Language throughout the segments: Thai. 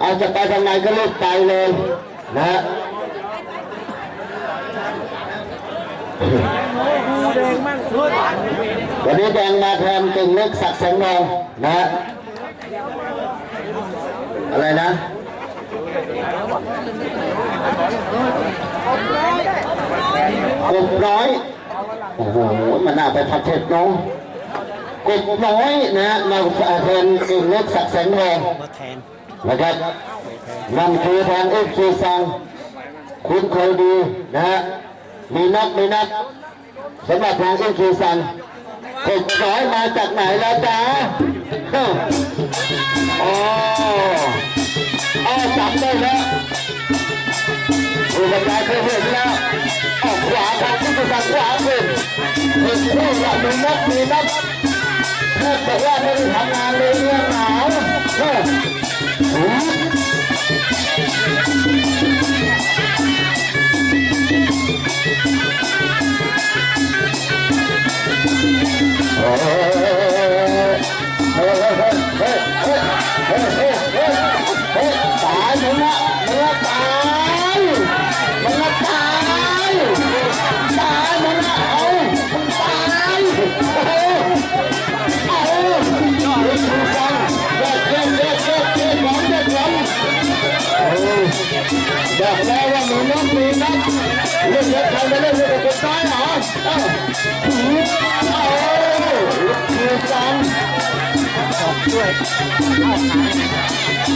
เอาจะไปทางไหนก็รีบไปเลยนะดูแดงมั่งสดวันนี้แดงมาแทนเก่งเล็กศักแสงทองนะอะไรนะกบน้อย โอ้โห มันน่าไปพัดเทศน้องกบน้อยนะมาแทนเก่งเล็กศักแสงทองา นะครับนั่นคือทางเอฟซีซังคุ้นเคยดีนะฮะมีนักมีนักสำหรับทางเอฟซีซังกบน้อยมาจากไหนแล้วจ๊ะโอ้าวอ๋ออ๋อจำได้แล้วผู้บรรยายเคยเห็นแล้วออกขวาทางเอฟซีซังขวาขึ้นเห็นคู่ว่ามีนักมีนัก บอกว่าไม่ได้ทำงานเลยเนี่ยหนาวเฮ้ยเใครม่เล่นเล่นกับคนตายเหรอเอ้าเอาคือกันออกด้วยเข้าขา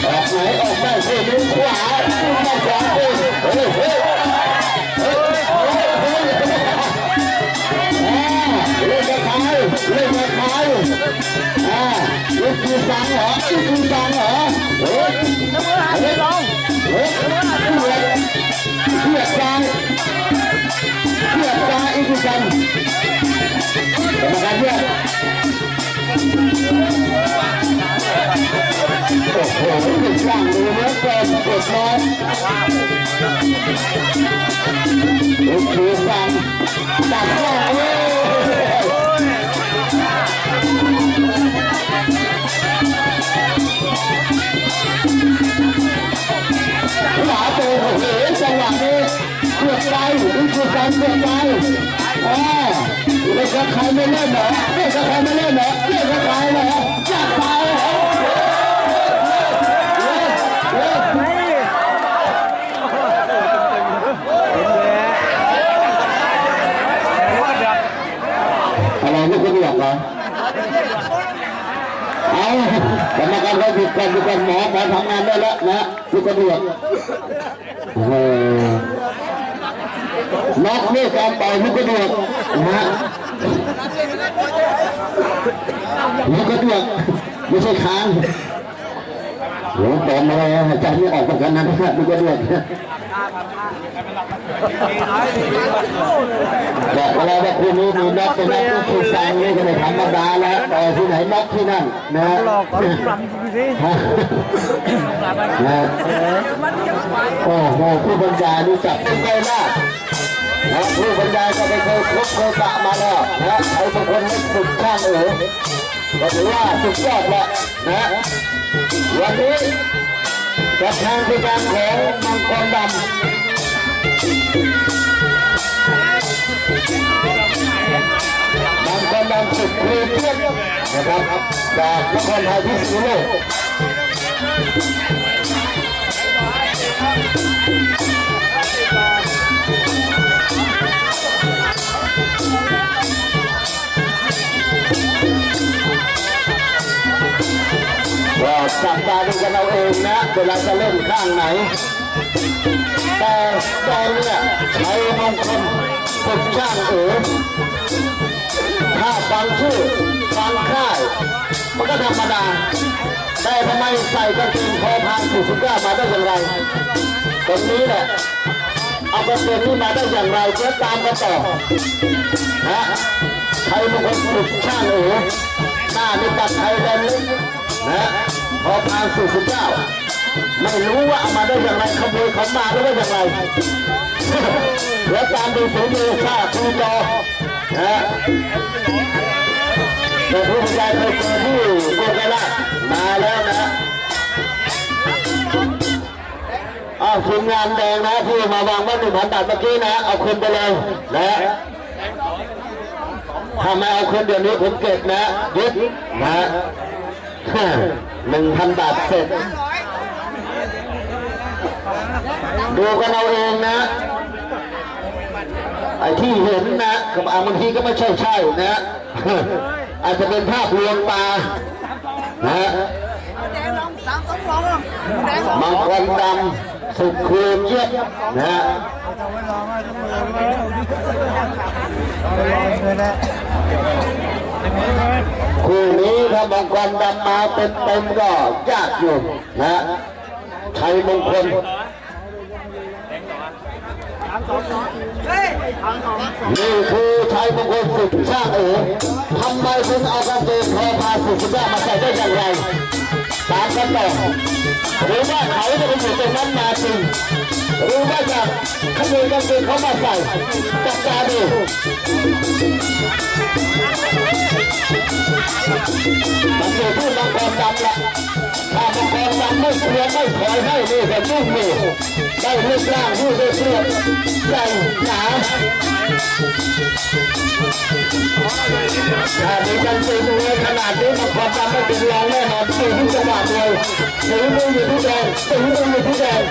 ออกไหนออกได้สิมือขวาขวาสิเฮ้ยเฮ้ยเฮ้ยเฮ้ยเฮ้ยเล่นกับใครเล่นกับใครอ่าลูกคือสังเหรอลูกคือสังเหรอเฮ้ยน้ำมือหาที่ลองเฮ้ยเพื่อนเพื่อนเพื่อนสังเพื่อนสังอี กคือสังกรรมการเพื่อนโอ้โหถึงสั่งดูเหลือเกินเด็กน้อยลูกคือสั่งตัดแม่เอ้ยหลาตัวโอ้โหจังหวะนี้เกือบไปลูกคือสั่งเกือบไป อ่าเล่นกับใครไม่เล่นเหรอเล่นกับใครไม่เล่นเหรอเล่นกับใครเหรอจับไปเอะไรลูกกระเดือกเหรอเอากรรมการเขาหยุดก่อนหยุดก่อนหมอหมอทำงานได้แล้วนะลูกกระเดือกโอ้ นักนี่การต่อยลูกกระดือกนะลูกกระดือกไม่ใช่ค้างโหตอนอะไรอาจารย์ไม่ออกเหมือนกันนะครับลูกกระเดือกบอกแล้วว่าคู่นี้มีนักเป็นนักที่ถูกสั่งนี่ก็ไม่ธรรมดาแล้วต่อที่ไหนนักที่นั่นนะ หลอกก็รำสินะโอ้โหผู้บรรยายรู้จักเป็นไงล่ะนะผู้บรรยายก็ไม่เคยคบเคยสะมาแล้วนะใครบางคนไม่ฝึกข้างเอ๋ยก็ถือว่าสุดยอดแหละนะวันนี้กับทางพิการของมังกรดำ นะครับจากนครไทยพิษณุโลกก็จับตาดูกันเอาเองนะเวลาจะเล่นข้างไหน แต่ตอนเนี่ยใช้มงคลฝึกช่างเอ๋ถ้าฟังชื่อ ฟังค่ายมันก็ธรรมดา แต่ทำไมใส่กางเกงคอพานสี่สิบเก้ามาได้อย่างไรตรงนี้แหละเอากางเกงนี้มาได้อย่างไรเพื่อตามกันต่อนะใครบางคนฝึกช่างเอ๋หน้าในตัดไทยแดนล็กนะพอพานสี่สิบเก้าไม่รู้ว่าเอามาได้อย่างไรขโมยเขามาได้อย่างไรเดี๋ยวตามดูฝีมือข้าครูจอนะ ผู้บรรยายเคยเจอที่โบกาลามาแล้วนะอ้าวทีมงานแดงนะที่มาวางไว้หนึ่งพันบาทเมื่อกี้นะเอาคืนไปเลยนะถ้าไม่เอาคืนเดี๋ยวนี้ผมเก็บนะยึดนะหนึ่งพันบาทเสร็จดูกันเอาเองนะไอ้ที่เห็นนะกับบางทีก็ไม่ใช่ใช่นะ อาจจะเป็นภาพลวงตานะแดงลองสามสองสองแดงสองมังกรดำสุดคูณเยียบนะฮะคู่นี้ถ้ามังกรดำมาเต็มเต็มก็ยากอยู่นะชัยมงคลนี่คือ ชัยมงคลสุดช่างเอ๋ทำไมถึงเอากางเกงคอพาสุดสุดยอดมาใส่ได้อย่างไรตาม กันต่อรือว่าเขาจะไปอยู่ตรงนั้นมาจริงรือว่าจะขโมยกางเกงเขามาใส่จับตาดูมันอยู่ที่มังกรดำละถ้ามังกรดำไม่เสียไม่ถอยให้นี่แต่ลูกนี่ได้รูปร่างที่ได้เสื้อใหญ่หนาถ้ามีกันตีมือ นาดนี้มันความจำไม่เป็นรองแน่นอนตีที่จังหวะเลยตีมืออยู่ที่แดงตีมืออยู่ที่แดง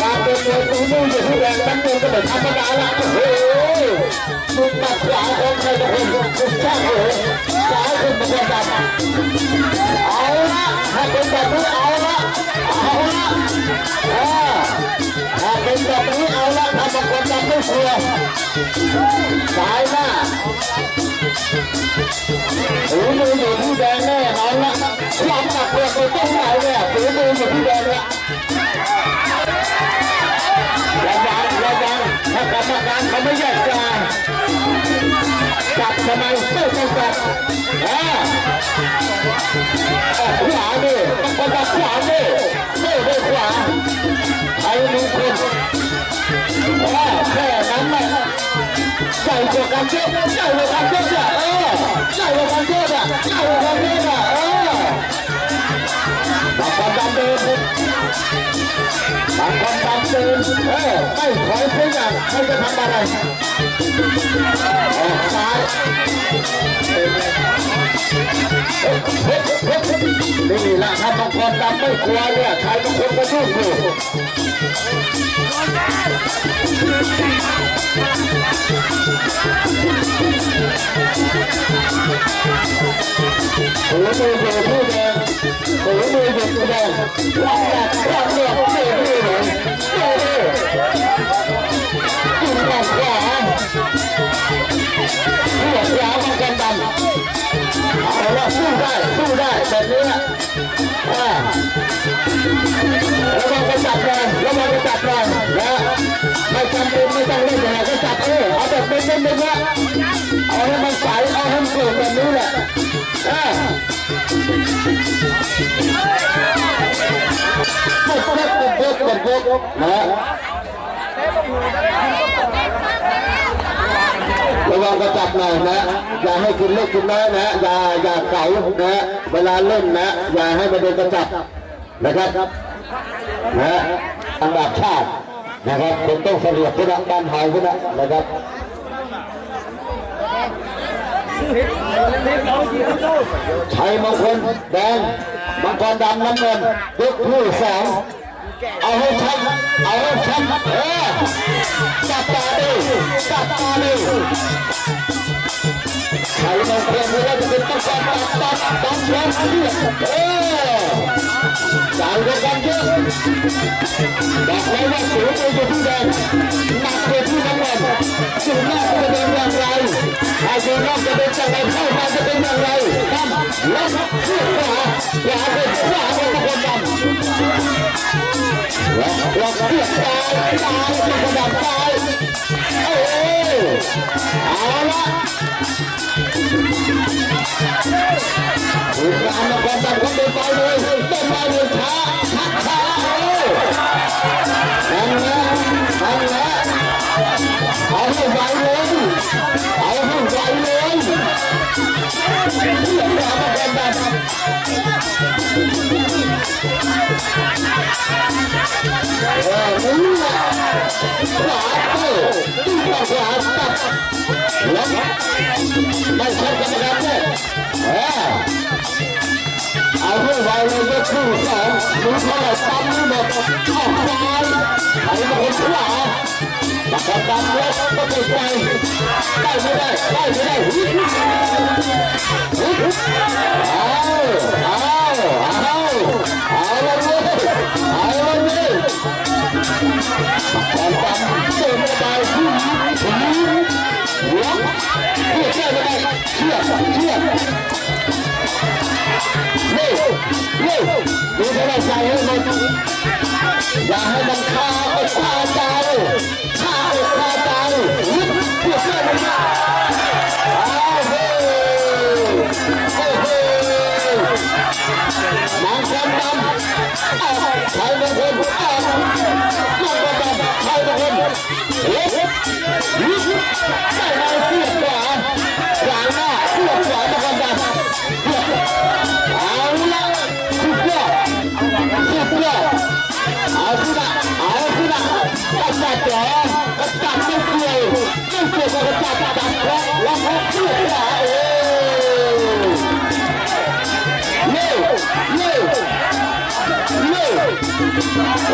วางเป็นมวยตีมืออยู่ที่แดงตั้งมือก็เป็นธรรมดาละโอ้โหสุดตัดขวาของใครจะเป็นสุดช่างเหรอซ้ายขึ้นมาเป็นดำเอาละถ้าเป็นแบบนี้เอาละเอาละถ้าเป็นแบบนี้เอาละถ้าบางคนจำไม่เชื่อสายหน้า ใหญ่ก บางคนดำเดินเออไม่ถอยเพื่อนไม่จะทำอะไรออกซ้ายนี่แหละถ้าบางคนดำไม่กลัวเนี่ยใครบางคนก็ยุ่งอยู่หูมืออยู่ที่แดงหูมือ อยู่ที่แดงลองแบบลองเลือกไม่ดีเล่าหัวขวามันกันดำเอาละสู้ได้สู้ได้แบบนี้อ่าระวังกระจับเลยระวังกระจับเลยนะไม่จำเป็นไม่ต้องเล่นอย่างไรก็จับเออเอาแบบเป็นเป็นเป็นละเอาให้มันใสเอาให้ นะระวังกระจับหน่อยนะ อย่าให้กินเล็กกินน้อยนะ อย่าอย่าเก๋านะ เวลาเล่นนะ อย่าให้มันโดนกระจับนะครับนะทางแบบชาตินะครับผมต้องเสลียบที่นะบ้านเฮาที่นะนะครับชัยมงคลแดงมังกรดำน้ำเงินยกคู่สอง เอาให้ชัดเอาให้ชัดเออจับตาดูจับตาดูชัยมงคลนี่ว่าจะเป็นต้องการตัดตัดตัดแรงเสีเออจ่ายกันเยอะบอกเลยว่าสูงไปอยู่ที่แดงหนักไปที่น้ำเงินสูงหน้าจะเป็นอย่างไรถ้าสูงนอกจะเป็นจะไปเข้ามาจะเป็นอย่าง เพื่อตายตายตะคนดำตายเอ้ยเอาละถูกงานตะคนดำเขาเดินไปเลยเดินมาเลย เรียกมาเป็นแบบเออนี่แหละขวาเต้ดีกว่าขวาตัดแล้วไม่ใช่กรรมการเนี่ยเออเอาให้ไวเลยยกคู่สองดูเท่าไหร่ตั้มนี่หมดเข้าซ้ายไอ้คนขวา บักดำเล็กก็ติดใจได้ไม่ได้ได้ไม่ได้ฮึฮึฮึฮึเอาเอาเอาเอาละเว้ยเอาละเว้ยบักดำเดินไปที่หัวเชื่อไม่ได้เชื่อเชื่อเร็วเร็วดูเท่าไหร่ใจให้มันอย่าให้มันคาไปคาใจ ใครเป็นคนเอานางคำดำใครเป็นคนเฮ้ยึดได้ไหมเพื่อนขวาขวาหน้าเพื่อนขวานางคำดำเอาละสุดยอดสุดยอดเอาสินะเอาสินะจัดจัดเหรอจัดไม่เกี่ยวไม่เกี่ยวกับจัดจัดแล้วแล้วเขาเชื่อเหรอเออเร็วเร็ว เ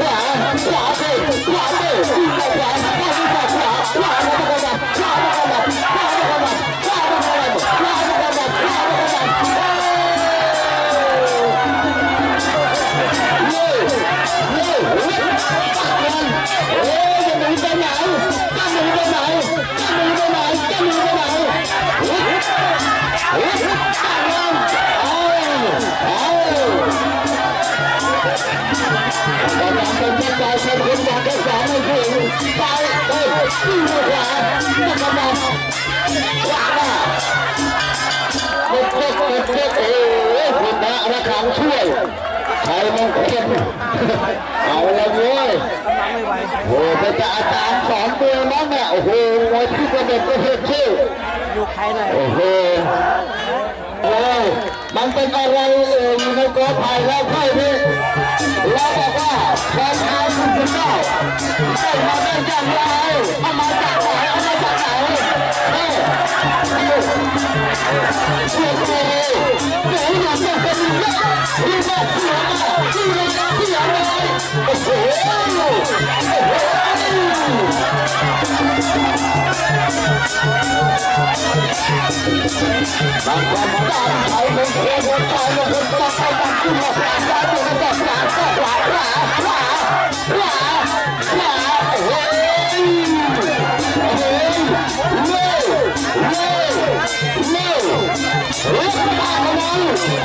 ระคังช่วยใครมงคลเอาละเว้ยโอ้โหจะอาจารย์สอนตัวนั้งเนี่ยโอ้โหมวยที่กระเด็นก็เห็นชื่ออยู่ใครหน่อยโอ้โหโอ้มันเป็นอะไรเอ่ยอในกอไผ่แล้วไผ่นี่เราบอกว่าแฟนชายคุณจะได้ไ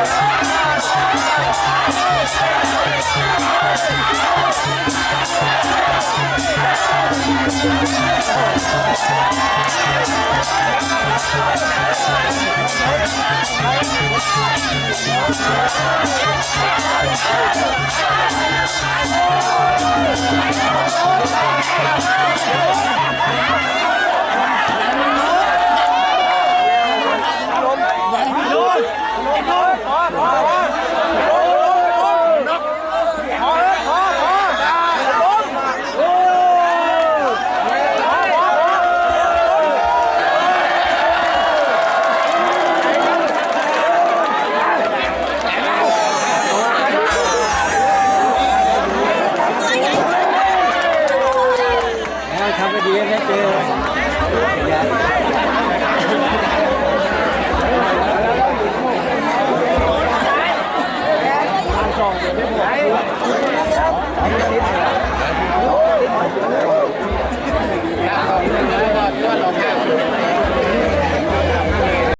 Oh! เเ